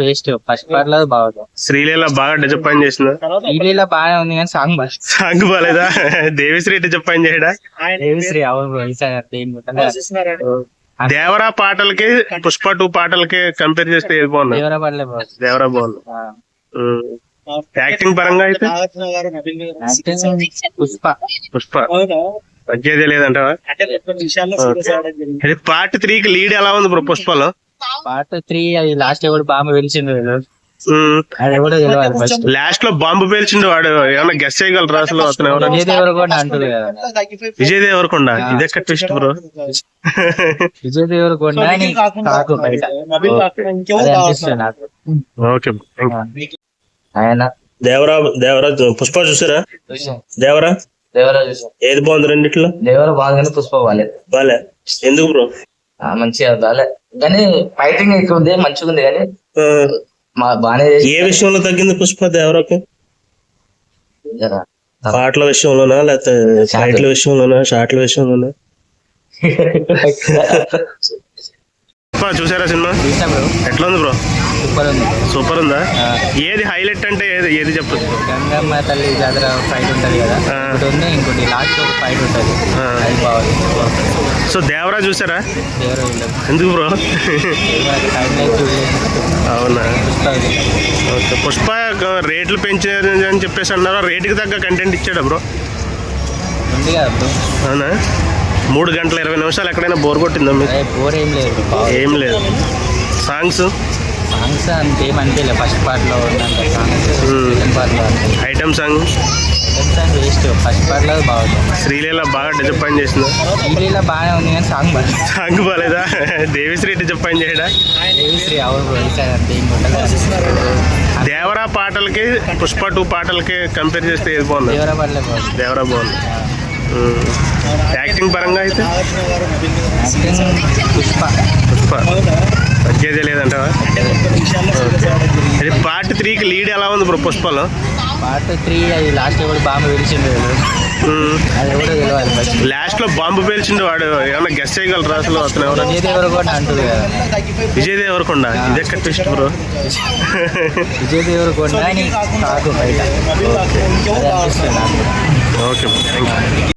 Waste first పార్ట్లో బాగుంది. శ్రీలీల బాగా డిసప్పాయింట్ చేసిందా? ఈడీలో బాగానే ఉంది కానీ సాంగ్ బాగా సాంగ్ బాగాలేదా? దేవిశ్రీ డిసప్పాయింట్ చేయడా? దేవిశ్రీ అవును. దేవరా పాటలకి పుష్ప టూ పాటలకి కంపేర్ చేస్తే ఏది బాగుంది? దేవరా బాగుంది. యాక్టింగ్ పరంగా అయితే? పుష్ప. పుష్ప. తగ్గేదే లేదంటావా? అది పార్ట్ త్రీ కి లీడ్ ఎలా ఉంది బ్రో పుష్పలో? పార్ట్ త్రీ అది లాస్ట్ ఎవడు బాంబు ఫస్ట్ లాస్ట్లో బాంబు పేల్చిండు వాడు. ఏమన్నా గెస్ చేయగలరా అసలు అతను ఎవరు? విజయ్ దేవరకొండ అంటుంది కదా. విజయ్ దేవరకొండ. ట్విస్ట్ బ్రో విజయ్ దేవరకొండ కాకు ఓకే. ఆయన? దేవరా దేవరా పుష్ప చూసారా? దేవరా? దేవరా చూసాం. ఏది బాగుంది రెండిట్లో? దేవర బాగానే పుష్ప బాగాలేదు. బాలే. ఎందుకు బ్రో మంచిగా బాలే కానీ ఫైటింగ్ ఎక్కువ ఉంది మంచిగా ఉంది కానీ మా బాగానే చేసి ఏ విషయంలో తగ్గింది పుష్ప దేవరాకు. పాటల విషయంలోనా లేకపోతే ఫైట్ల విషయంలోనా షాట్ల విషయంలోనా? చూసారా సినిమా? ఎట్లా ఉంది బ్రో? సూపర్ ఉంది? సూపర్ ఉందా ఏది హైలైట్ అంటే ఏది ఏది చెప్పదు గంగమ్మ తల్లి జాతర ఫైట్ ఉంటది కదా. ఆ. ఒకటి ఉంది ఇంకోటి లాస్ట్ ఒక ఫైట్ ఉంటది. అది సో దేవరా చూసారా? ఎందుకు బ్రో? అవునా. ఓకే. పుష్ప రేట్లు పెంచారు అని చెప్పేసి అన్నారు? రేటుకి తగ్గ కంటెంట్ ఇచ్చాడా బ్రో? అవునా? మూడు గంటల ఇరవై నిమిషాలు ఎక్కడైనా బోర్ కొట్టిందా మీకు? అదే బోర్ ఏం లేదు బాగుంది. ఏం లేదు. సాంగ్స్? సాంగ్స్ అంతేం ఫస్ట్ పార్ట్లో ఉన్నంత songs Hmm. Second item song second song waste first పార్ట్లో బాగుంది. శ్రీలీల బాగా డిసప్పాయింట్ చేసిందా? ఈడీలో బాగానే ఉంది కానీ సాంగ్ బాగా సాంగ్ బాగాలేదా దేవిశ్రీ డిసప్పాయింట్ చేయడా? దేవిశ్రీ అవును అంతే దేవరా పాటలకి పుష్ప టూ పాటలకి కంపేర్ చేస్తే ఏది బాగుంది? దేవరా బాగుంది. దేవరా బాగుంది. ఉమ్. యాక్టింగ్ పరంగా అయితే? యాక్టింగ్ పుష్ప. పుష్ప. తగ్గేదే లేదంటావా? అది పార్ట్ త్రీకి లీడ్ ఎలా ఉంది బ్రో పుష్పలో? పార్ట్ త్రీ అది లాస్ట్ ఎవడు బాంబు. అది ఫస్ట్ లాస్ట్లో బాంబు పేల్చిండు వాడు. ఏమన్నా గెస్ చేయగలరా అసలు అతను ఎవరు విజయ్ దేవరకొండ అంటుంది కదా. విజయ్ దేవరకొండ. ఇదెక్కడ ట్విస్ట్ బ్రో. విజయ్ దేవరకొండ అని బయట. Okay thank you